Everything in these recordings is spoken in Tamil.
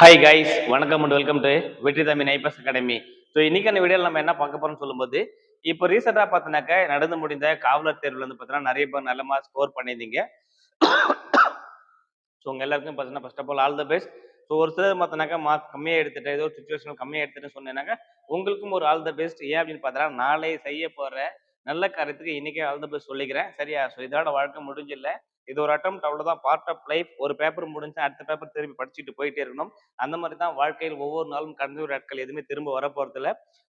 ஹாய் கைஸ் வணக்கம் and welcome to Vetri Tamil neighbours academy so இன்னைக்கான வீடியோவில் நம்ம என்ன பார்க்க போறோம்னு சொல்லும்போது இப்போ ரீசெண்டாக பார்த்தினாக்க நடந்து முடிந்த காவலர் தேர்வில் வந்து பார்த்தீங்கன்னா நிறைய பேர் நல்ல மார்க் ஸ்கோர் பண்ணியிருந்தீங்க. ஸோ உங்கள் எல்லாருக்கும் பார்த்தீங்கன்னா first of all all the best so ஒரு சிலர் பார்த்தினாக்கா மார்க் கம்மியாக எடுத்துட்டு ஏதோ சுச்சுவேஷன் கம்மியாக எடுத்துட்டு சொன்னேனாக்கா உங்களுக்கும் ஒரு ஆல் த பெஸ்ட் ஏன் அப்படின்னு பார்த்தீங்கன்னா நாளை செய்ய போகிற நல்ல காரியத்துக்கு இன்னைக்கே ஆல் த பெஸ்ட் சொல்லிக்கிறேன். சரியா? ஸோ இதோட வாழ்க்கை முடிஞ்சில்ல. இது ஒரு அட்டம் அவ்வளோதான் பார்ட் ஆஃப் லைஃப் ஒரு பேப்பர் முடிஞ்சா அடுத்த பேப்பர் திரும்பி படிச்சுட்டு போயிட்டே இருக்கணும். அந்த மாதிரி தான் வாழ்க்கையில் ஒவ்வொரு நாளும் கடந்த ஒரு நாட்கள் எதுவுமே திரும்ப வர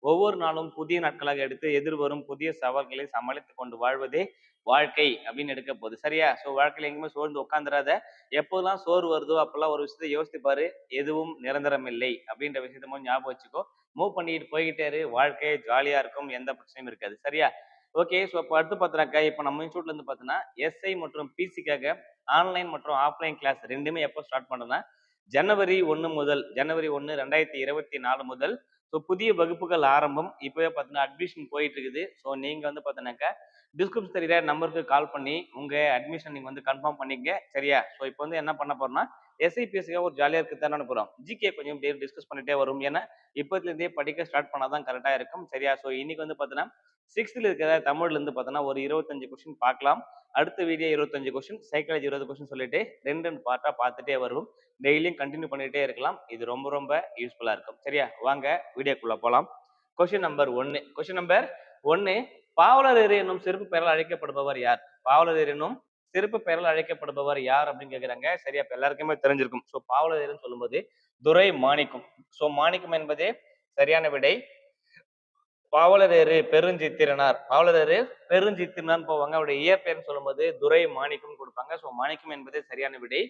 ஒவ்வொரு நாளும் புதிய நாட்களாக எடுத்து எதிர்வரும் புதிய சவால்களை சமாளித்து கொண்டு வாழ்வதே வாழ்க்கை அப்படின்னு எடுக்க போகுது. சரியா? ஸோ வாழ்க்கையில் எங்கேயுமே சோர்ந்து உட்காந்துடாத எப்போதெல்லாம் சோறு வருதோ அப்பெல்லாம் ஒரு விஷயத்தை யோசித்துப்பாரு எதுவும் நிரந்தரம் இல்லை அப்படின்ற விஷயத்த ஞாபகம் வச்சுக்கோ. மூவ் பண்ணிட்டு போய்கிட்டே இரு. வாழ்க்கை ஜாலியா இருக்கும். எந்த பிரச்சனையும் இருக்காது. சரியா? ஓகே ஸோ இப்போ அடுத்து பார்த்துனாக்கா இப்போ நம்ம இன்ஸ்டியூட்லேருந்து பார்த்தோன்னா எஸ்ஐ மற்றும் பிசிக்காக ஆன்லைன் மற்றும் ஆஃப்லைன் கிளாஸ் ரெண்டுமே எப்போ ஸ்டார்ட் பண்ணனா ஜனவரி ஒன்று முதல் ஜனவரி ஒன்று ரெண்டாயிரத்தி இருபத்தி நாலு முதல். ஸோ புதிய வகுப்புகள் ஆரம்பம். இப்போவே பார்த்தீங்கன்னா அட்மிஷன் போயிட்டு இருக்குது ஸோ நீங்கள் வந்து பார்த்தீங்கன்னாக்கா டிஸ்கிரிப்ஷன் தெரியுற நம்பருக்கு கால் பண்ணி உங்கள் அட்மிஷன் நீங்கள் வந்து கன்ஃபார்ம் பண்ணிக்க சரியா? ஸோ இப்போ வந்து என்ன பண்ண போகிறோம்னா எஸ்ஐபிஎஸ்க்காக ஒரு ஜாலியாக இருக்குது தானே அனுப்புகிறோம் ஜிகே கொஞ்சம் டே டிஸ்கஸ் பண்ணிட்டே வரும். ஏன்னா இப்போத்துலேருந்தே படிக்க ஸ்டார்ட் பண்ணால் தான் கரெக்டாக இருக்கும். சரியா? ஸோ இன்னைக்கு வந்து பார்த்தீங்கன்னா சிக்ஸ்த்தில் இருக்கிற தமிழ்லேருந்து பார்த்தோன்னா ஒரு இருபத்தஞ்சு கொஸ்டின் பார்க்கலாம். அடுத்த வீடியோ இருபத்தஞ்சு கொஸ்டின் சைக்காலஜி இருபது கொஸ்டின் சொல்லிட்டு ரெண்டு ரெண்டு பார்ட்டாக பார்த்துட்டே வரும் டெய்லியும் கண்டினியூ பண்ணிட்டே இருக்கலாம். இது ரொம்ப ரொம்ப யூஸ்ஃபுல்லாக இருக்கும். சரியா? வாங்க வீடியோக்குள்ளே போகலாம் கொஸ்டின் நம்பர் ஒன்று கொஸ்டின் நம்பர் ஒன்று பாவலரேறு என்னும் சிறப்பு பெயரால் அழைக்கப்படுபவர் யார்? பாவலரேறு என்னும் சிறப்பு பெயரால் அழைக்கப்படுபவர் யார் அப்படின்னு கேட்குறாங்க சரியா இப்போ எல்லாருக்குமே தெரிஞ்சிருக்கும். ஸோ பாவலரேறுன்னு சொல்லும்போது துரை மாணிக்கம். ஸோ மாணிக்கம் என்பதே சரியான விடை. பாவலரேறு பெருஞ்சித்திரனார். பாவலரேறு பெருஞ்சித்திரனார் போவாங்க. அவருடைய இயற்பெயர்னு சொல்லும்போது துரை மாணிக்கம் கொடுப்பாங்க. ஸோ மாணிக்கம் என்பதே சரியான விடை.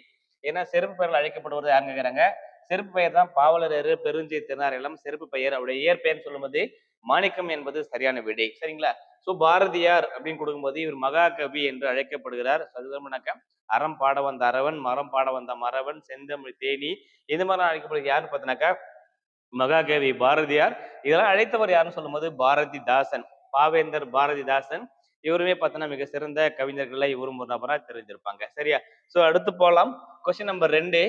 ஏன்னா சிறப்பு பெயரில் அழைக்கப்படுவது யாருங்க கேட்குறாங்க சிறப்பு பெயர் தான் பாவலரேறு பெருஞ்சித்திரனார் எல்லாம் சிறப்பு பெயர். அவருடைய இயற்பெயர்னு சொல்லும்போது மாணிக்கம் என்பது சரியான விடை. சரிங்களா? ஸோ பாரதியார் அப்படின்னு கொடுக்கும்போது இவர் மகாகவி என்று அழைக்கப்படுகிறார். அதுக்கு அறம் பாட வந்த அரவன் மரம் பாட வந்த மரவன் செந்தமிழ் தேனி இந்த மாதிரி அழைக்கப்படுகிறது. யாருன்னு பார்த்தினாக்கா மகாகவி பாரதியார். இதெல்லாம் அழைத்தவர் யாருன்னு சொல்லும்போது பாரதிதாசன் பாவேந்தர் பாரதிதாசன். இவருமே பார்த்தோன்னா மிக சிறந்த கவிஞர்கள்ல இவரும் ஒரு நபரா தெரிஞ்சிருப்பாங்க. சரியா? சோ அடுத்து போகலாம் கொஸ்டின் நம்பர் ரெண்டு.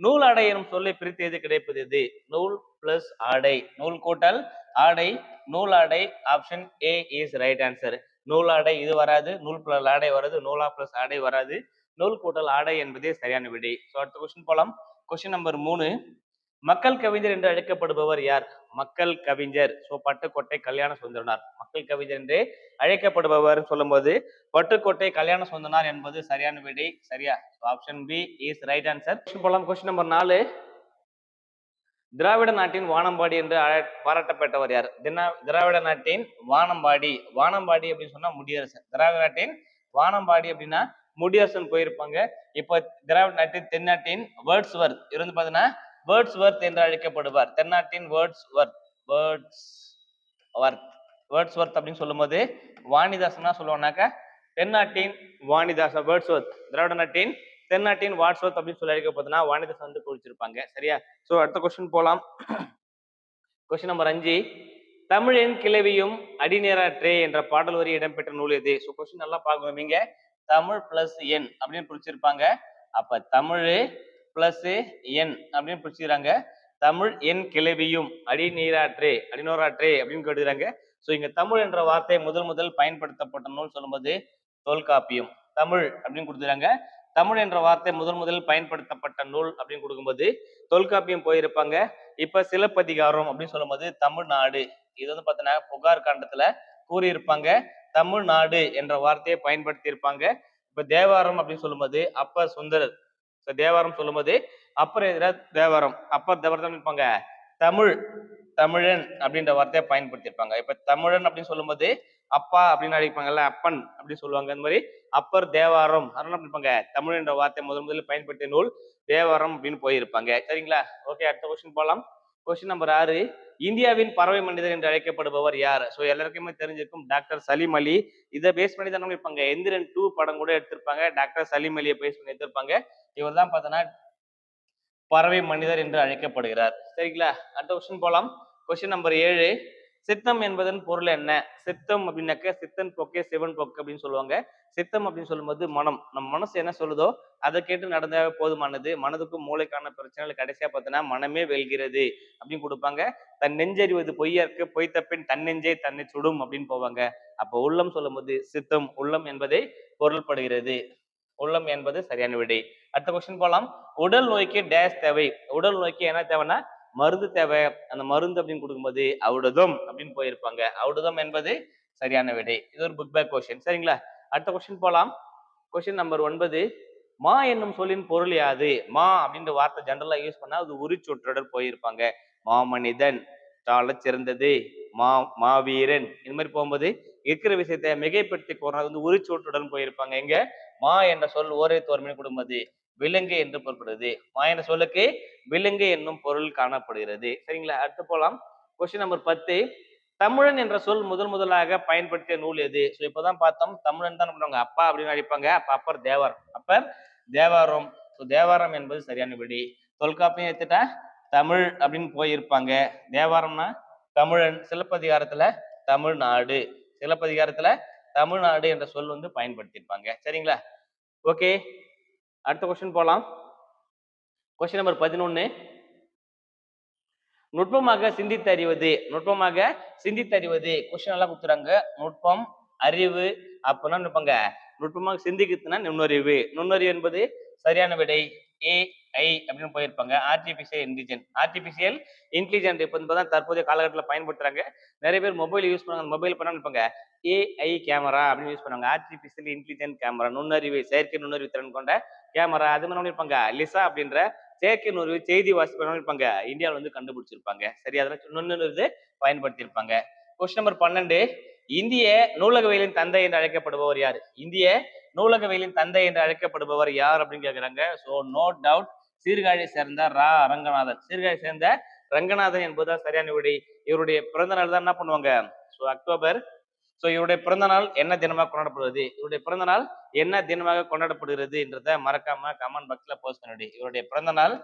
நூல் ஆடை எனும் சொல்லை பிரித்து எது கிடைப்பது எது? நூல் பிளஸ் ஆடை. நூல் கூட்டல் ஆடை. நூல் ஆடை option A is right answer நூல் ஆடை இது வராது. நூல் பிளஸ் ஆடை வராது. நூலா பிளஸ் ஆடை வராது. நூல் கூட்டல் ஆடை என்பதே சரியான விடை. ஸோ அடுத்த கொஸ்டின் போலாம். கொஸ்டின் நம்பர் மூணு. மக்கள் கவிஞர் என்று அழைக்கப்படுபவர் யார்? மக்கள் கவிஞர். சோ பட்டுக்கோட்டை கல்யாண சுந்தரனார். மக்கள் கவிஞர் என்று அழைக்கப்படுபவர் சொல்லும்போது பட்டுக்கோட்டை கல்யாண சுந்தரனார் என்பது சரியான விடை? சரியா? Option B is right answer போலாம். கொஸ்டின் நம்பர் நாலு. திராவிட நாட்டின் வானம்பாடி என்று பாராட்டப்பட்டவர் யார்? தினா- திராவிட நாட்டின் வானம்பாடி. வானம்பாடி அப்படின்னு சொன்னா முடியரசன். திராவிட நாட்டின் வானம்பாடி அப்படின்னா முடியரசன் போயிருப்பாங்க. இப்போ திராவிட நாட்டின் தென்னாட்டின் வேர்ட்ஸ் வர்த் இருந்து பாத்தீங்கன்னா வேர்ட்ஸ் வர்த் என்று அழைக்கப்படுவார். தென்னாட்டின் Wordsworth Wordsworth Wordsworth அப்படின்னு சொல்லும்போது வாணிதாசனா சொல்லுவோம்னாக்கா தென்னாட்டின் வாணிதாசன் வேர்ட்ஸ் வர்த் திராவிட நாட்டின் தென்னாட்டின் வாட்ஸ்வர்த் அப்படின்னு சொல்லி அழைக்கப்படுதுன்னா வாணிதாசன் வந்து குடிச்சிருப்பாங்க சரியா? ஸோ அடுத்த கொஸ்டின் போலாம். கொஸ்டின் நம்பர் அஞ்சு. தமிழின் கிளவியும் அடிநேராற்றே என்ற பாடல் வரி இடம்பெற்ற நூல் எது? ஸோ கொஸ்டின் நல்லா பார்க்கணும். நீங்க தமிழ் பிளஸ் என் அப்படின்னு பிடிச்சிருப்பாங்க அப்ப தமிழ் பிளஸ் என் அப்படின்னு பிடிச்சிக்கிறாங்க. தமிழ் என் கிளவியும் அடிநீராற்றே அடிநோராற்றே அப்படின்னு கேட்டுக்கிறாங்க. ஸோ இங்க தமிழ் என்ற வார்த்தை முதல் முதல் பயன்படுத்தப்பட்ட நூல் சொல்லும்போது தொல்காப்பியம் தமிழ் அப்படின்னு கொடுத்துறாங்க தமிழ் என்ற வார்த்தை முதல் முதல் பயன்படுத்தப்பட்ட நூல் அப்படின்னு கொடுக்கும்போது தொல்காப்பியம் போயிருப்பாங்க. இப்ப சிலப்பதிகாரம் அப்படின்னு சொல்லும்போது தமிழ்நாடு. இது வந்து பார்த்தீங்கன்னா புகார் காண்டத்துல கூறியிருப்பாங்க. தமிழ்நாடு என்ற வார்த்தையை பயன்படுத்தி இருப்பாங்க இப்ப தேவாரம் அப்படின்னு சொல்லும்போது அப்ப சுந்தரர் So, தேவாரம் சொல்லும்போது அப்பர் எதிர தேவாரம் அப்பர் தேவாரம் இருப்பாங்க தமிழ் தமிழன் அப்படின்ற வார்த்தையை பயன்படுத்தியிருப்பாங்க. இப்ப தமிழன் அப்படின்னு சொல்லும்போது அப்பா அப்படின்னு அழைப்பாங்கல்ல அப்பன் அப்படின்னு சொல்லுவாங்க. அந்த மாதிரி அப்பர் தேவாரம் அதனால எப்படி இருப்பாங்க தமிழ் என்ற வார்த்தை முதல் முதலில் பயன்படுத்திய நூல் தேவாரம் அப்படின்னு போயிருப்பாங்க. சரிங்களா? ஓகே அடுத்த கொஸ்டின் போகலாம் கொஸ்டின் நம்பர் ஆறு. இந்தியாவின் பறவை மனிதர் என்று அழைக்கப்படுபவர் யார்? ஸோ எல்லாருக்குமே தெரிஞ்சிருக்கும் டாக்டர் சலீம் அலி. இதை பேஸ் பண்ணி தானே இருப்பாங்க எந்திரன் டூ படம் கூட எடுத்திருப்பாங்க. டாக்டர் சலீம் அலியை பேஸ் பண்ணி எடுத்திருப்பாங்க. இவர் தான் பார்த்தோன்னா பறவை மனிதர் என்று அழைக்கப்படுகிறார். சரிங்களா? அடுத்த கொஸ்டின் போலாம். கொஸ்டின் நம்பர் ஏழு. சித்தம் என்பதன் பொருள் என்ன? சித்தம் அப்படின்னாக்க சித்தன் போக்கே சிவன் போக்கு அப்படின்னு சொல்லுவாங்க. சித்தம் அப்படின்னு சொல்லும்போது மனம். நம்ம மனசு என்ன சொல்லுதோ அதை கேட்டு நடந்தா போதுமானது. மனதுக்கும் மூளைக்கான பிரச்சனைகள் கடைசியா பார்த்தோன்னா மனமே வெல்கிறது அப்படின்னு கொடுப்பாங்க. தன் நெஞ்சறிவது பொய்யற்கு பொய் தப்பின் தன்னெஞ்சே தன்னை சுடும் அப்படின்னு போவாங்க. அப்போ உள்ளம் சொல்லும்போது சித்தம் உள்ளம் என்பதை பொருள்படுகிறது. உள்ளம் என்பது சரியான விடை. அடுத்த கொஸ்டின் போலாம். உடல் நோய்க்கு டேஷ் தேவை. உடல் நோய்க்கு என்ன தேவைன்னா மருந்து தேவை அந்த மருந்து அப்படின்னு கொடுக்கும்போது ஔடதம் அப்படின்னு போயிருப்பாங்க. ஔடதம் என்பது சரியான விடை. இது ஒரு புக் பேக் கொஸ்டின் சரிங்களா? அடுத்த கொஸ்டின் போகலாம் கொஸ்டின் நம்பர் ஒன்பது. மா என்னும் சொல்லின் பொருள் யாது? மா அப்படின்ற வார்த்தை ஜெனரலா யூஸ் பண்ணா அது உரிச்சொற்றுடன் போயிருப்பாங்க. மாமனிதன் தாழ சிறந்தது. மா மாவீரன் இந்த மாதிரி போகும்போது இருக்கிற விஷயத்தை மிகைப்படுத்தி கூறினது வந்து உரிச்சொற்றுடன் போயிருப்பாங்க. எங்க? மா என்ற சொல் ஓரே தோர்மையை கொடுக்கும்போது விலங்கு என்று பொருட்படுது மா என்ற சொல்லுக்கு விலங்கு என்னும் பொருள் காணப்படுகிறது. சரிங்களா? அடுத்து போலாம். கொஸ்டின் நம்பர் பத்து. தமிழன் என்ற சொல் முதல் முதலாக பயன்படுத்திய நூல் எது? ஸோ இப்போதான் பார்த்தோம். தமிழன் தான் பண்ணுவாங்க அப்பா அப்படின்னு அடிப்பாங்க அப்ப அப்பர் தேவர் அப்பர் தேவாரம். ஸோ தேவாரம் என்பது சரியான விடி. தொல்காப்பியம் எடுத்துட்டா தமிழ் அப்படின்னு போயிருப்பாங்க. தேவாரம்னா தமிழன். சிலப்பதிகாரத்துல தமிழ்நாடு. சிலப்பதிகாரத்துல தமிழ்நாடு என்ற சொல் வந்து பயன்படுத்தியிருப்பாங்க. சரிங்களா? ஓகே அடுத்த கொஸ்டின் போகலாம் கொஸ்டின் நம்பர் பதினொன்னு. நுட்பமாக சிந்தித்தறிவது நுட்பமாக சிந்தித்தறிவது கொஸ்டின் எல்லாம் கொடுத்துறாங்க. நுட்பம் அறிவு அப்படின்னா நினைப்பாங்க. நுட்பமாக சிந்திக்கிறதுனா நுண்ணறிவு. நுண்ணறிவு என்பது சரியான விடை ஏ ஐ அப்படின்னு போயிருப்பாங்க. ஆர்டிபிஷியல் இன்டெலிஜென்ட் ஆர்டிபிஷியல் இன்டெலிஜென்ட் இப்போ தான் தற்போதைய காலகட்டத்தில் பயன்படுத்துறாங்க. நிறைய பேர் மொபைல் யூஸ் பண்ணாங்க மொபைல் பண்ண நினைப்பாங்க. ஏஐ கேமரா அப்படின்னு யூஸ் பண்ணுவாங்க. ஆர்டிபிஷியல் இன்டெலிஜென்ட் கேமரா நுண்ணறிவு செயற்கை நுண்ணறிவு திறன் கொண்ட கேமரா அது மாதிரி இருப்பாங்க லிசா அப்படின்ற செயற்கை நுண்ணறிவு செய்தி வாசிப்பாங்க இருப்பாங்க. இந்தியாவில் வந்து கண்டுபிடிச்சிருப்பாங்க. சரி அதெல்லாம் நுண்ணறிவு பயன்படுத்தியிருப்பாங்க. கொஸ்டின் நம்பர் பன்னெண்டு. இந்திய நூலகவியலின் தந்தை என்று அழைக்கப்படுபவர் யார்? இந்திய நூலகவியலின் தந்தை என்று அழைக்கப்படுபவர் யார் அப்படின்னு கேக்குறாங்க. ஸோ நோ டவுட் சீர்காழி சேர்ந்த ரா. ரங்கநாதன். சீர்காழி சேர்ந்த ரங்கநாதன் என்பதுதான் சரியான விடை. இவருடைய பிறந்த நாள் தான் என்ன பண்ணுவாங்க? ஸோ அக்டோபர் ஸோ இவருடைய பிறந்த நாள் என்ன தினமாக கொண்டாடப்படுவது இவருடைய பிறந்த நாள் என்ன தினமாக கொண்டாடப்படுகிறது என்றதை மறக்காம கமெண்ட் பாக்ஸ்ல போஸ்ட் பண்ணிவிடு இவருடைய பிறந்த நாள்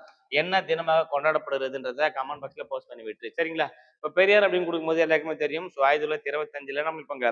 என்ன தினமாக கொண்டாடப்படுகிறதுன்றத கமெண்ட் பாக்ஸ்ல போஸ்ட் பண்ணி விட்டு சரிங்களா? இப்போ பெரியார் அப்படின்னு கொடுக்கும்போது எல்லாருக்குமே தெரியும். ஸோ ஆயிரத்தி தொள்ளாயிரத்தி இருபத்தஞ்சுல நம்ம இருப்பாங்க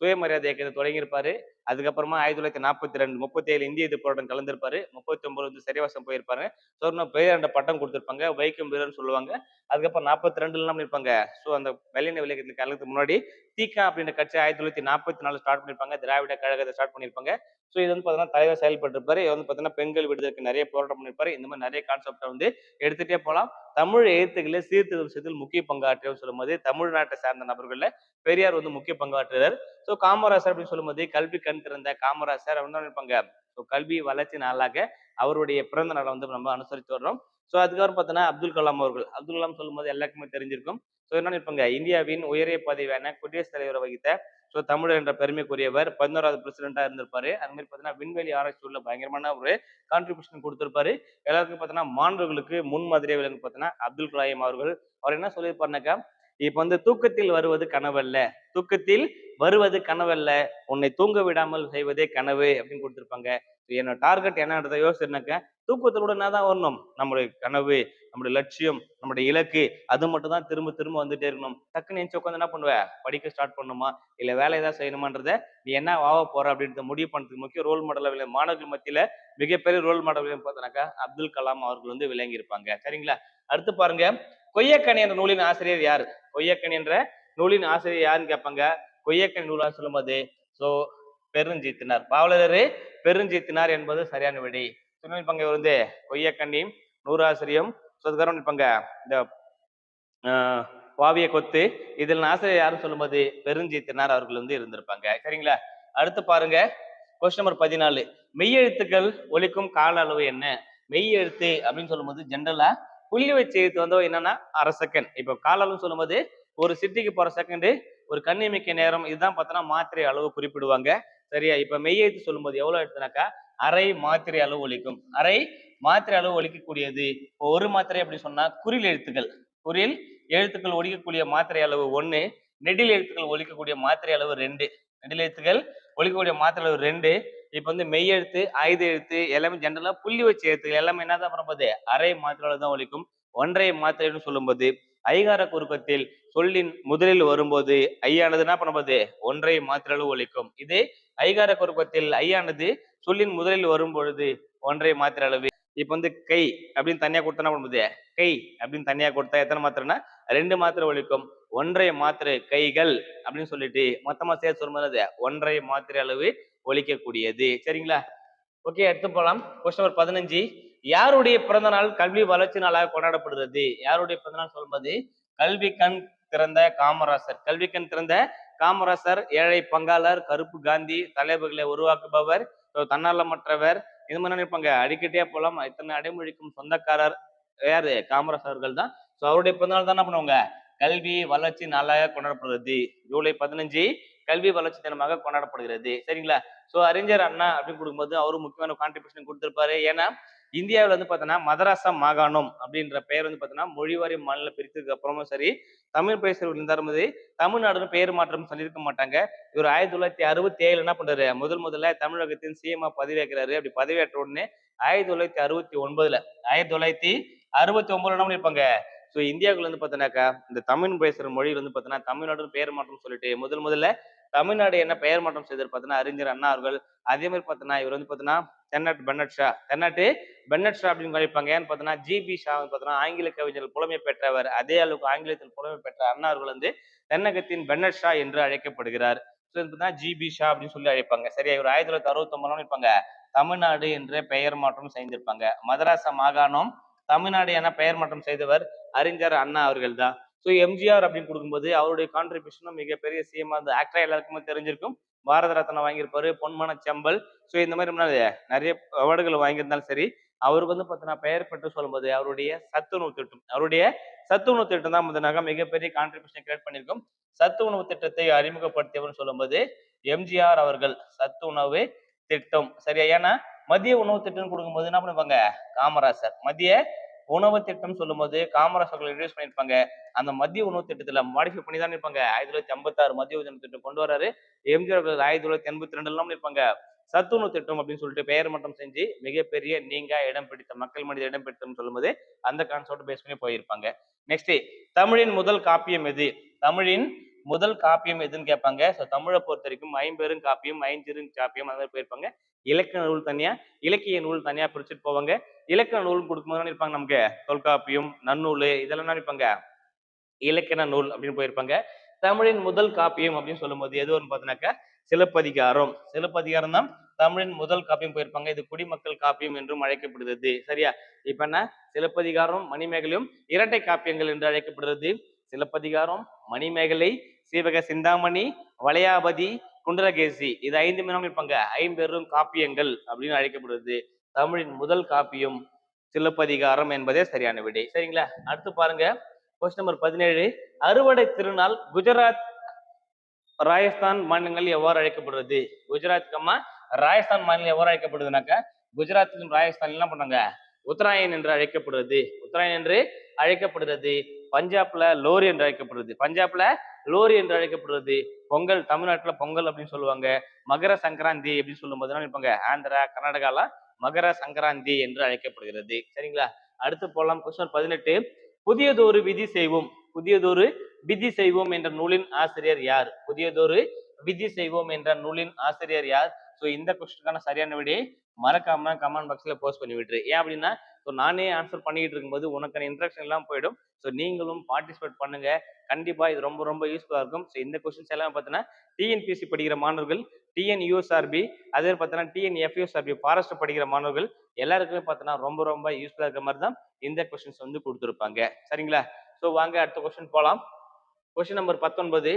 சுயமரியாதை இயக்கத்தை தொடங்கியிருப்பாரு. அதுக்கப்புறமா ஆயிரத்தி தொள்ளாயிரத்தி நாற்பத்தி ரெண்டு முப்பத்தி ஏழு இந்திய எதிர்ப்பு போராட்டம் கலந்திருப்பாரு. முப்பத்தி ஒன்பது வந்து சரிவாசம் போயிருப்பாரு. சோர்ண பேரண்ட பட்டம் கொடுத்துருப்பாங்க. வைக்கம் வீரர்னு சொல்லுவாங்க. அதுக்கப்புறம் நாற்பத்தி ரெண்டுல நம்ம இருப்பாங்க ஸோ அந்த வெள்ளின விளையாட்டுக்கு கலந்துக்கு முன்னாடி தீகா அப்படின்ற கட்சி ஆயிரத்தி தொள்ளாயிரத்தி நாற்பத்தி நாலு ஸ்டார்ட் பண்ணிருப்பாங்க. திராவிட கழகத்தை ஸ்டார்ட் பண்ணிருப்பாங்க. ஸோ இது வந்து பார்த்தீங்கன்னா தலைவர் செயல்பட்டிருப்பாரு. இது வந்து பார்த்தீங்கன்னா பெண்கள் விடுதலுக்கு நிறைய போராட்டம் பண்ணிருப்பாரு. இந்த மாதிரி நிறைய கான்செப்டை வந்து எடுத்துட்டே போகலாம் தமிழ் எழுத்துக்களை சீர்திருத்த விஷயத்தில் முக்கிய பங்காற்றியவர் சொல்லும்போது தமிழ்நாட்டை சார்ந்த நபர்களில் பெரியார் வந்து முக்கிய பங்காற்றுகிறார். ஸோ காமராசர் அப்படின்னு சொல்லும்போது கல்வி கண் திறந்த காமராசர் இருப்பாங்க. ஸோ கல்வி வளர்ச்சி நாளாக அவருடைய பிறந்த நாளை வந்து நம்ம அனுசரித்து வர்றோம். ஸோ அதுக்கப்புறம் பார்த்தோன்னா அப்துல் கலாம் அவர்கள். அப்துல் கலாம் சொல்லும்போது எல்லாருக்குமே தெரிஞ்சிருக்கும். ஸோ என்ன இருப்பாங்க. இந்தியாவின் உயரிய பதவியான குடியரசுத் தலைவரை வகித்த ஸோ தமிழர் என்ற பெருமைக்குரியவர் பதினோராவது பிரசிடென்டா இருந்திருப்பாரு. அது மாதிரி பார்த்தீங்கன்னா விண்வெளி ஆராய்ச்சி உள்ள பயங்கரமான ஒரு கான்ட்ரிபியூஷன் கொடுத்திருப்பாரு. எல்லாருக்கும் பார்த்தீங்கன்னா மாணவர்களுக்கு முன்மாதிரியாக விலங்கு பார்த்தீங்கன்னா அப்துல் கலாம் அவர்கள். அவர் என்ன சொல்லியிருப்பாருனாக்கா இப்ப வந்து தூக்கத்தில் வருவது கனவல்ல. தூக்கத்தில் வருவது கனவல்ல. உன்னை தூங்க விடாமல் செய்வதே கனவு அப்படின்னு கொடுத்துருப்பாங்க. என்னோட டார்கெட் என்னன்றதை யோசிச்சிருந்தாக்க தூக்கத்தோட தான் வரணும்? நம்மளுடைய கனவு நம்மளுடைய லட்சியம் நம்முடைய இலக்கு அது மட்டும் தான் திரும்ப திரும்ப வந்துட்டே இருக்கணும். டக்குன்னு எஞ்சி உட்காந்து என்ன பண்ணுவ? படிக்க ஸ்டார்ட் பண்ணுமா? இல்லை வேலை ஏதாவது செய்யணுமான்றத நீ என்ன ஆக போற அப்படின்றத முடிவு பண்ணுறதுக்கு முக்கிய ரோல் மாடல் மாணவர்கள் மத்தியில மிகப்பெரிய ரோல் மாடல் பார்த்தோன்னாக்கா அப்துல் கலாம் அவர்கள் வந்து விளங்கி இருப்பாங்க சரிங்களா? அடுத்து பாருங்க கொய்யக்கனி என்ற நூலின் ஆசிரியர் யார்? கொய்யக்கனி என்ற நூலின் ஆசிரியர் யாருன்னு கேட்பாங்க. கொய்யக்கனி நூலா சொல்லும்போது சோ பெருஞ்சித்தினார். பாவலரே பெருஞ்சித்தினார் என்பது சரியான விடை. சொன்னிருப்பாங்க இவர் வந்து கொய்யக்கண்ணி நூறாசிரியம் ஸோ நிற்பாங்க. இந்த ஆஹ், வாவிய கொத்து. இதில் ஆசிரியர் யாருன்னு சொல்லும்போது பெருஞ்சித்தினார் அவர்கள் வந்து இருந்திருப்பாங்க. சரிங்களா? அடுத்து பாருங்க கொஸ்டின் நம்பர் பதினாலு. மெய்யெழுத்துக்கள் ஒழிக்கும் கால அளவு என்ன? மெய்யெழுத்து அப்படின்னு சொல்லும்போது ஜென்ரலா புள்ளி வச்சு எழுத்து வந்து என்னன்னா அரை செகண்ட் இப்போ கால சொல்லும்போது ஒரு சிட்டிக்கு போற செகண்டு ஒரு கண்ணிமிக்க நேரம் இதுதான் பார்த்தோன்னா மாத்திரை அளவு குறிப்பிடுவாங்க. சரியா? இப்ப மெய்யெழுத்து சொல்லும்போது எவ்வளவு எடுத்துனாக்கா அரை மாத்திரை அளவு ஒழிக்கும். அரை மாத்திரை அளவு ஒழிக்கக்கூடியது. இப்போ ஒரு மாத்திரை அப்படி சொன்னா குறில் எழுத்துக்கள். குறில் எழுத்துக்கள் ஒழிக்கக்கூடிய மாத்திரை அளவு ஒன்று நெடில் எழுத்துக்கள் ஒழிக்கக்கூடிய மாத்திரை அளவு ரெண்டு. நெடில் எழுத்துக்கள் ஒழிக்கக்கூடிய மாத்திரை அளவு ரெண்டு இப்போ வந்து மெய் எழுத்து ஆயுத எழுத்து எல்லாமே ஜென்ரலாக புள்ளி வச்சு எழுத்துக்கள் எல்லாமே என்னதான் பண்ணும்போது அரை மாத்திரை அளவு தான் ஒழிக்கும் ஒன்றரை மாத்திரைன்னு சொல்லும்போது ஐகார குறுக்கத்தில் சொல்லின் முதலில் வரும்போது ஐயானது என்ன பண்ணும்போது ஒன்றை மாத்திரையில் ஒழிக்கும் இது ஐகார குறுக்கத்தில் ஐயானது சொல்லின் முதலில் வரும்பொழுது ஒன்றை மாத்திரை அளவு இப்போ வந்து கை அப்படின்னு தனியாக கொடுத்தா என்ன பண்ணுது? கை அப்படின்னு தனியாக கொடுத்தா எத்தனை மாத்திரைனா ரெண்டு மாத்திரை ஒழிக்கும் ஒன்றை மாத்திரை கைகள் அப்படின்னு சொல்லிட்டு மொத்தமாக சேர்த்து சொல்லும்போது ஒன்றை மாத்திரை அளவு ஒழிக்கக்கூடியது சரிங்களா? ஓகே எடுத்து போகலாம் கொஸ்டின் நம்பர் பதினஞ்சு. யாருடைய பிறந்த நாள் கல்வி வளர்ச்சி நாளாக கொண்டாடப்படுகிறது? யாருடைய பிறந்த நாள் சொல்லும்போது கல்வி கண் திறந்த காமராசர். கல்வி கண் திறந்த காமராசர் ஏழை பங்காளர் கருப்பு காந்தி தலைவர்களை உருவாக்குபவர் so தன்னலமற்றவர் இது மாதிரி நினைப்பாங்க. அடிக்கடியே போலாம். இத்தனை அடைமொழிக்கும் சொந்தக்காரர் யாரு? காமராஜ் அவர்கள் தான். ஸோ அவருடைய பிறந்தநாள் தான் என்ன பண்ணுவாங்க? கல்வி வளர்ச்சி நாளாக கொண்டாடப்படுகிறது. ஜூலை பதினஞ்சு. கல்வி வளர்ச்சி தினமாக கொண்டாடப்படுகிறது. சரிங்களா? ஸோ அறிஞர் அண்ணா அப்படின்னு கொடுக்கும்போது அவரும் முக்கியமான கான்ட்ரிபியூஷன் கொடுத்திருப்பாரு. ஏன்னா இந்தியாவில் வந்து பார்த்தோன்னா மதராசா மாகாணம் அப்படின்ற பெயர் வந்து பார்த்தோன்னா மொழிவாரி மாநில பிரித்ததுக்கு அப்புறமும் சரி தமிழ் பேசுறவர்கள் இருந்தாலும் தமிழ்நாடுன்னு பெயர் மாற்றம் சொல்லியிருக்க மாட்டாங்க. இவர் ஆயிரத்தி தொள்ளாயிரத்தி அறுபத்தி ஏழு என்ன பண்றாரு? முதல் முதல்ல தமிழகத்தின் சிஎம்ஆ பதவியேற்கிறாரு அப்படி பதவியேற்ற உடனே ஆயிரத்தி தொள்ளாயிரத்தி அறுபத்தி ஒன்பதுல ஆயிரத்தி தொள்ளாயிரத்தி அறுபத்தி ஒன்பதுல என்ன பண்ணிருப்பாங்க? ஸோ இந்தியாவுக்குள்ள வந்து பார்த்தோன்னாக்கா இந்த தமிழ் பேசுகிற மொழியில் வந்து பார்த்தோன்னா தமிழ்நாடுன்னு பெயர் மாற்றம் சொல்லிட்டு முதல் முதல்ல தமிழ்நாடு என்ன பெயர் மாற்றம் செய்தார் பார்த்தீங்கன்னா அறிஞர் அண்ணா அவர்கள். அதே மாதிரி பார்த்தோன்னா இவர் வந்து பார்த்தோன்னா தென்னாட்டு பென்னட் ஷா. தென்னாட்டு பென்னட் ஷா அப்படின்னு கழிப்பாங்க ஏன்னு பார்த்தோன்னா ஜிபி ஷா வந்து பார்த்தோன்னா ஆங்கில கவிஞர் புலமை பெற்றவர். அதே அளவுக்கு ஆங்கிலத்தில் புலமை பெற்ற அண்ணா அவர்கள் வந்து தென்னகத்தின் பென்னட் ஷா என்று அழைக்கப்படுகிறார். ஸோ பார்த்தீங்கன்னா ஜிபி ஷா அப்படின்னு சொல்லி அழைப்பாங்க. சரியா? இவர் ஆயிரத்தி தொள்ளாயிரத்தி அறுபத்தி இருப்பாங்க தமிழ்நாடு என்ற பெயர் மாற்றம் செய்திருப்பாங்க. மதராச மாகாணம் தமிழ்நாடு என பெயர் மாற்றம் செய்தவர் அறிஞர் அண்ணா அவர்கள் தான் ஸோ எம்ஜிஆர் அப்படின்னு கொடுக்கும்போது அவருடைய கான்ட்ரிபியூஷனும் மிகப்பெரிய சிஎம் அந்த ஆக்டரா எல்லாருக்குமே தெரிஞ்சிருக்கும். பாரத ரத்னா வாங்கியிருப்பாரு பொன்மன செம்பல். ஸோ இந்த மாதிரி நிறைய அவார்டுகள் வாங்கியிருந்தாலும் சரி அவருக்கு வந்து பார்த்தீங்கன்னா பெயர் பெற்று சொல்லும்போது அவருடைய சத்துணவு திட்டம் அவருடைய சத்துணவு திட்டம் தான் முதலாக மிகப்பெரிய கான்ட்ரிபியூஷன் கிரியேட் பண்ணியிருக்கும். சத்து உணவு திட்டத்தை அறிமுகப்படுத்தியவர்னு சொல்லும்போது எம்ஜிஆர் அவர்கள் சத்து உணவு திட்டம். சரியா? ஏன்னா மதிய உணவு திட்டம் கொடுக்கும்போது என்ன பண்ணுவாங்க? காமராசர். மதிய உணவு திட்டம் சொல்லும்போது காமராஜ் அவர்கள் இன்ட்ரடியூஸ் பண்ணியிருப்பாங்க. அந்த மதிய உணவு திட்டத்துல மாடிஃபை பண்ணி தான் இருப்பாங்க. ஆயிரத்தி தொள்ளாயிரத்தி ஐம்பத்தாறு மதிய உணவு திட்டம் கொண்டு வராரு. எம்ஜிஆர் அவர்கள் ஆயிரத்தி தொள்ளாயிரத்தி எண்பத்தி ரெண்டுலாம் இருப்பாங்க. சத்துணவு திட்டம் அப்படின்னு சொல்லிட்டு பெயர் மட்டும் செஞ்சு மிகப்பெரிய நீங்க இடம் பிடித்த மக்கள் மனித இடம் பிடித்தம் சொல்லும்போது அந்த கான்செப்ட் பேஸ் பண்ணி போயிருப்பாங்க. நெக்ஸ்ட் தமிழின் முதல் காப்பியம் எது? தமிழின் முதல் காப்பியம் எதுன்னு கேட்பாங்க. ஸோ தமிழை பொறுத்த வரைக்கும் ஐம்பெரும் காப்பியம் ஐஞ்சிறு காப்பியம் அந்த மாதிரி போயிருப்பாங்க. இலக்கண நூல் தனியா இலக்கிய நூல் தனியா பிரிச்சுட்டு போவாங்க. இலக்கண நூல் கொடுக்கும்போது என்ன இருப்பாங்க நமக்கு? தொல்காப்பியம் நன்னூல் இதெல்லாம் என்ன இருப்பாங்க. இலக்கண நூல் அப்படின்னு போயிருப்பாங்க. தமிழின் முதல் காப்பியம் அப்படின்னு சொல்லும்போது எது ஒன்று பார்த்தீங்கன்னாக்கா சிலப்பதிகாரம். சிலப்பதிகாரம் தான் தமிழின் முதல் காப்பியம் போயிருப்பாங்க. இது குடிமக்கள் காப்பியம் என்றும் அழைக்கப்படுகிறது. சரியா? இப்ப என்ன? சிலப்பதிகாரம் மணிமேகலையும் இரட்டை காப்பியங்கள் என்று அழைக்கப்படுகிறது. சிலப்பதிகாரம் மணிமேகலை சீவக சிந்தாமணி வளையாபதி குண்டலகேசி. இது ஐந்து மீனம் இருப்பாங்க. ஐம்பெரும் காப்பியங்கள் அப்படின்னு அழைக்கப்படுகிறது. தமிழின் முதல் காப்பியம் சிலப்பதிகாரம் என்பதே சரியான விடை. சரிங்களா? அடுத்து பாருங்க. கொஸ்டின் நம்பர் பதினேழு. அறுவடை திருநாள் குஜராத் ராஜஸ்தான் மாநிலங்கள் எவ்வாறு அழைக்கப்படுறது குஜராத் கம்மா ராஜஸ்தான் மாநிலம் எவ்வாறு அழைக்கப்படுதுனாக்கா குஜராத்திலும் ராஜஸ்தான் என்ன பண்ணாங்க உத்தராயன் என்று அழைக்கப்படுறது உத்தராயன் என்று அழைக்கப்படுகிறது. பஞ்சாப்ல லோரி என்று அழைக்கப்படுறது பஞ்சாப்ல லோரி என்று அழைக்கப்படுறது பொங்கல் தமிழ்நாட்டுல பொங்கல் அப்படின்னு சொல்லுவாங்க. மகர சங்கராந்தி அப்படின்னு சொல்லும்போது என்ன நினைப்பாங்க. ஆந்திரா கர்நாடகாலாம் மகர சங்கராந்தி என்று அழைக்கப்படுகிறது. சரிங்களா? அடுத்து போலாம். கொஸ்டின் பதினெட்டு. புதியதொரு விதி செய்வோம். புதியதொரு விதி செய்வோம் என்ற நூலின் ஆசிரியர் யார்? புதியதொரு விதி செய்வோம் என்ற நூலின் ஆசிரியர் யார்? ஸோ இந்த கொஸ்டினுக்கான சரியான விடையை மறக்காம கமெண்ட் பாக்ஸ்ல போஸ்ட் பண்ணி விட்டுரு. ஏன் அப்படின்னா ஸோ நானே ஆன்சர் பண்ணிக்கிட்டு இருக்கும்போது உனக்கான இன்ட்ரக்ஷன் எல்லாம் போயிடும். ஸோ நீங்களும் பார்ட்டிசிபேட் பண்ணுங்க. கண்டிப்பா இது ரொம்ப ரொம்ப யூஸ்ஃபுல்லாக இருக்கும். ஸோ இந்த கொஸ்டின்ஸ் எல்லாம் பார்த்தீங்கன்னா டிஎன்பிஎஸ்சி படிக்கிற மாணவர்கள் டிஎன் யூஎஸ்ஆர்பி அதே பார்த்தீங்கன்னா டிஎன் எஃப்யூஎஸ்ஆர்பி ஃபாரஸ்ட் படிக்கிற மாணவர்கள் எல்லாருக்குமே பார்த்தோன்னா ரொம்ப ரொம்ப யூஸ்ஃபுல்லாக இருக்கிற மாதிரி தான் இந்த கொஸ்டின்ஸ் வந்து கொடுத்துருப்பாங்க. சரிங்களா? ஸோ வாங்க அடுத்த கொஸ்டின் போகலாம் கொஸ்டின் நம்பர் பத்தொன்பது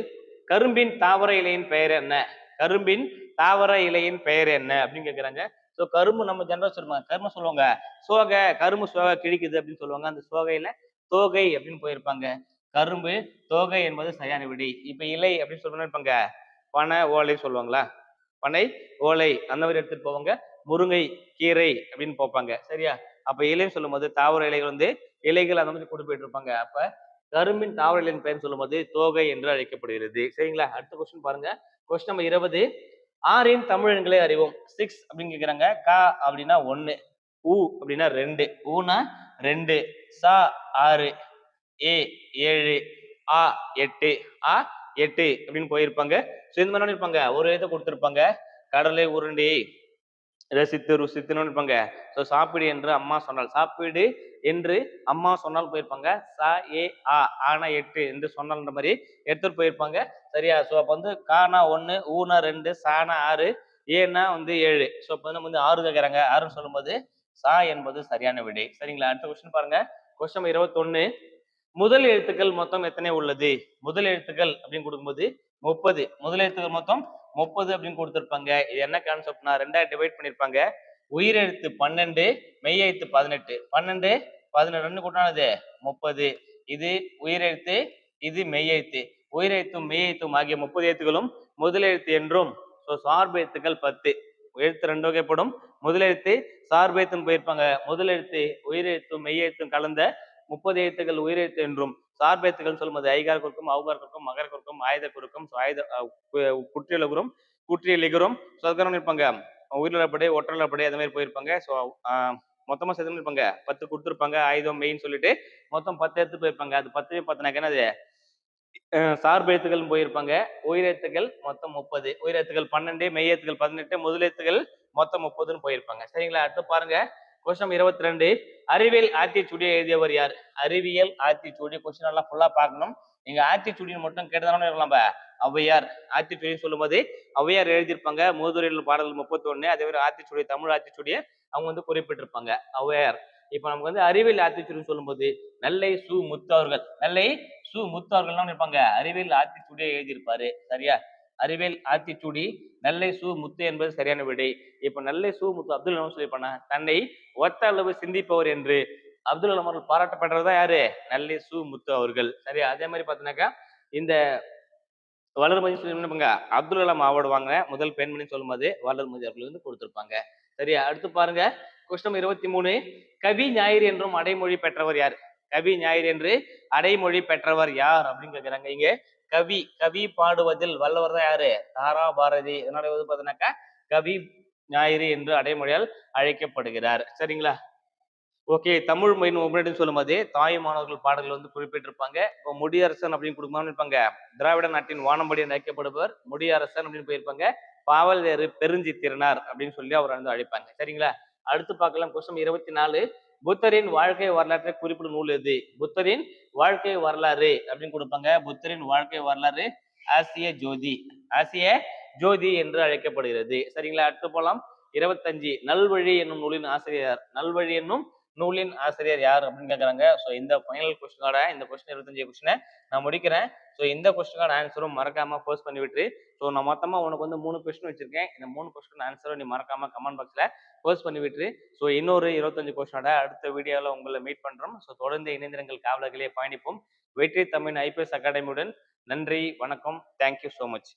கரும்பின் தாவர இலையின் பெயர் என்ன? கரும்பின் தாவர இலையின் பெயர் என்ன? அப்படின்னு கேட்குறாங்க ஸோ கரும்பு நம்ம ஜென்ரல் சொல்லுவாங்க. கரும்பு சொல்லுவாங்க. சோகை கரும்பு சோகை கிழிக்குது அப்படின்னு சொல்லுவாங்க. அந்த சோகையில தோகை அப்படின்னு போயிருப்பாங்க. கரும்பு தோகை என்பது சரியான விடை. இப்போ இலை அப்படின்னு சொல்லணும்னு இருப்பாங்க? பனை ஓலை சொல்லுவாங்களா? பனை ஓலை அந்த மாதிரி எடுத்துட்டு போவாங்க. முருங்கை கீரை அப்படின்னு போப்பாங்க. சரியா? அப்ப இலைன்னு சொல்லும்போது தாவர இலைகள் வந்து இலைகள் அந்த மாதிரி கொண்டு போயிட்டு இருப்பாங்க. அப்ப கரும்பின் தாவர இலையின் பெயர் சொல்லும்போது தோகை என்று அழைக்கப்படுகிறது. சரிங்களா? அடுத்த கொஸ்டின் பாருங்க. கொஸ்டின் நம்பர் இருபது. ஆறின் தமிழன்களை அறிவோம். சிக்ஸ் அப்படின்னு கேக்குறாங்க. கா அப்படின்னா ஒண்ணு. ஊ அப்படின்னா ரெண்டு. ஊனா ரெண்டு. சா ஆறு. ஏ ஏழு. ஆ எட்டு. ஆ எட்டு அப்படின்னு போயிருப்பாங்க. ஸோ இந்த மாதிரி இருப்பாங்க. ஒரு இதை கொடுத்துருப்பாங்க. கடலை உருண்டி ரசித்து ருசித்துன்னு இருப்பாங்க. ஸோ சாப்பிடு என்று அம்மா சொன்னால் சாப்பிடு என்று அம்மா சொன்னால் போயிருப்பாங்க. சா ஏ ஆ ஆனா எட்டு என்று சொன்னால்ன்ற மாதிரி எடுத்துட்டு போயிருப்பாங்க. சரியா? ஸோ அப்போ வந்து கானா ஒன்று ஊனா ரெண்டு சானா ஆறு ஏன்னா வந்து ஏழு. ஸோ அப்போ நம்ம வந்து ஆறு கேட்குறாங்க ஆறுன்னு சொல்லும்போது சா என்பது சரியான விடை. சரிங்களா? அடுத்த கொஸ்டின் பாருங்க. கொஸ்டின் இருபத்தொன்னு. முதல் எழுத்துக்கள் மொத்தம் எத்தனை உள்ளது? முதல் எழுத்துக்கள் அப்படின்னு கொடுக்கும்போது முப்பது. முதல் எழுத்துக்கள் மொத்தம் முப்பது அப்படின்னு கொடுத்துருப்பாங்க. இது என்ன கான்செப்ட்னா ரெண்டாயிரம் டிவைட் பண்ணிருப்பாங்க உயிரெழுத்து பன்னெண்டு மெய்யெழுத்து பதினெட்டு. பன்னெண்டு பதினெட்டு கூட்டானது முப்பது. இது உயிரெழுத்து இது மெய்யெழுத்து. உயிரெழுத்தும் மெய் எழுத்தும் ஆகிய முப்பது எழுத்துக்களும் முதல் எழுத்து என்றும் ஸோ சார்பு எழுத்துக்கள் பத்து. எழுத்து ரெண்டு வகைப்படும். முதலெழுத்து சார்பு எழுத்துன்னு போயிருப்பாங்க. முதலெழுத்து உயிரெழுத்தும் உயிரெழுத்தும் மெய்யெழுத்தும் கலந்த முப்பது எழுத்துக்கள் உயிரெழுத்து என்றும் சார்பெழுத்துக்கள் சொல்லும்போது ஐகார் குறுக்கும் அவுகார் குறுக்கும் மகர குறுக்கும் ஆயுத குறுக்கும் ஆயுத குற்றியலகுரும் குற்றியலிகரும் ஸோ இருப்பாங்க. உயிரிழப்படை ஒற்றலப்படை அந்த மாதிரி போயிருப்பாங்க. ஸோ மொத்தமா சேர்த்து இருப்பாங்க. பத்து கொடுத்துருப்பாங்க ஆயுதம் மெயின் சொல்லிட்டு மொத்தம் பத்து எடுத்து போயிருப்பாங்க. அது பத்து பத்துனாக்க என்னது? சார்பு எழுத்துக்கள் போயிருப்பாங்க. உயிரெழுத்துக்கள் மொத்தம் முப்பது. உயிரெழுத்துக்கள் பன்னெண்டு மெய் எழுத்துக்கள் பதினெட்டு முதலெழுத்துக்கள் மொத்தம் முப்பதுன்னு போயிருப்பாங்க. சரிங்களா? அடுத்து பாருங்க. கொஸ்டின் இருபத்தி ரெண்டு அறிவியல் ஆத்திச்சூடியை எழுதியவர் யார்? அறிவியல் ஆத்திச்சூடி கொஸ்டின் எல்லாம் ஃபுல்லா பார்க்கணும். நீங்க ஆத்திச்சூடின்னு மட்டும் கேட்டதானே இருக்கலாம் ஔவையார் ஆத்திச்சூடின்னு சொல்லும்போது ஔவையார் எழுதியிருப்பாங்க மூதுரையில் பாடல் முப்பத்தி ஒண்ணு அதே மாதிரி ஆத்திச்சூடி தமிழ் ஆத்திச்சூடியை அவங்க வந்து குறிப்பிட்டிருப்பாங்க. ஔவையார். இப்ப நமக்கு வந்து அறிவியல் ஆத்திச்சூடின்னு சொல்லும்போது நெல்லை சு முத்து அவர்கள் நெல்லை சு முத்து அவர்கள்லாம் இருப்பாங்க. அறிவியல் ஆத்திச்சூடியை எழுதியிருப்பாரு. சரியா? அறிவியல் ஆத்திச்சூடி நல்லை சு முத்து என்பது சரியான விடை. இப்ப நல்லை சு முத்து அப்துல் கலாம் சொல்லியிருப்பானா தன்னை ஒத்த அளவு சிந்திப்பவர் என்று அப்துல் கலாம் அவர்கள் பாராட்டப்படுறதா யாரு? நல்லை சு முத்து அவர்கள். சரியா? அதே மாதிரி பார்த்தீங்கன்னாக்கா இந்த வளர்மதி சொல்லிருப்பாங்க அப்துல் கலாம் அவார்டு வாங்கின முதல் பெண்மணி சொல்லும்போது வளர்மதி அவர்கள் வந்து கொடுத்துருப்பாங்க. சரியா? அடுத்து பாருங்க கொஸ்டம் இருபத்தி மூணு. கவி ஞாயிறு என்றும் அடைமொழி பெற்றவர் யார்? கவி ஞாயிறு என்று அடைமொழி பெற்றவர் யார்? அப்படின்னு கேட்கிறாங்க இங்க கவி கவி பாடுவதில் வல்லவர் தான் யாரு? தாரா பாரதி. இதனால வந்து கவி ஞாயிறு என்று அடைமொழியால் அழைக்கப்படுகிறார். சரிங்களா? ஓகே தமிழ் மொழியின் போதே சொல்லும்போது தாயுமானவர்கள் பாடல்கள் வந்து குறிப்பிட்டிருப்பாங்க. இப்போ முடியரசன் அப்படின்னு கொடுக்குமான்னு இருப்பாங்க. திராவிட நாட்டின் வானம்படி என்று அழைக்கப்படுபவர் முடியரசன் அப்படின்னு போயிருப்பாங்க. பாவல் பாவலர் பெருஞ்சித்திரனார் அப்படின்னு சொல்லி அவர் வந்து அழைப்பாங்க. சரிங்களா? அடுத்து பார்க்கலாம் கொஸ்டின் இருபத்தி நாலு. புத்தரின் வாழ்க்கை வரலாற்றை குறிப்பிடும் நூல் எது? புத்தரின் வாழ்க்கை வரலாறு அப்படின்னு கொடுப்பாங்க. புத்தரின் வாழ்க்கை வரலாறு ஆசிய ஜோதி ஆசிய ஜோதி என்று அழைக்கப்படுகிறது. சரிங்களா? அடுத்து போலாம். இருபத்தஞ்சு நல்வழி என்னும் நூலின் ஆசிரியர் நல்வழி என்னும் நூலின் ஆசிரியர் யார் அப்படின்னு கேட்குறாங்க ஸோ இந்த ஃபைனல் கொஸ்டினோட இந்த கொஸ்டின் இருபத்தஞ்சு கொஸ்டினை நான் முடிக்கிறேன். ஸோ இந்த கொஸ்டினோட ஆன்சரும் மறக்காம போஸ்ட் பண்ணி விட்டுரு. ஸோ நான் மொத்தமாக உனக்கு வந்து மூணு கொஸ்டின் வச்சிருக்கேன். இந்த மூணு கொஸ்டின் ஆன்சரும் நீ மறக்காம கமெண்ட் பாக்ஸில் போஸ்ட் பண்ணி விட்டுரு. ஸோ இன்னொரு இருபத்தஞ்சு கொஸ்டினோட அடுத்த வீடியோவில் உங்களை மீட் பண்ணுறோம் ஸோ தொடர்ந்து இணைந்திரங்கள் காவலர்களே பயணிப்போம். வெற்றி தமிழ் ஐபிஎஸ் அகாடமியுடன். நன்றி வணக்கம். Thank you so much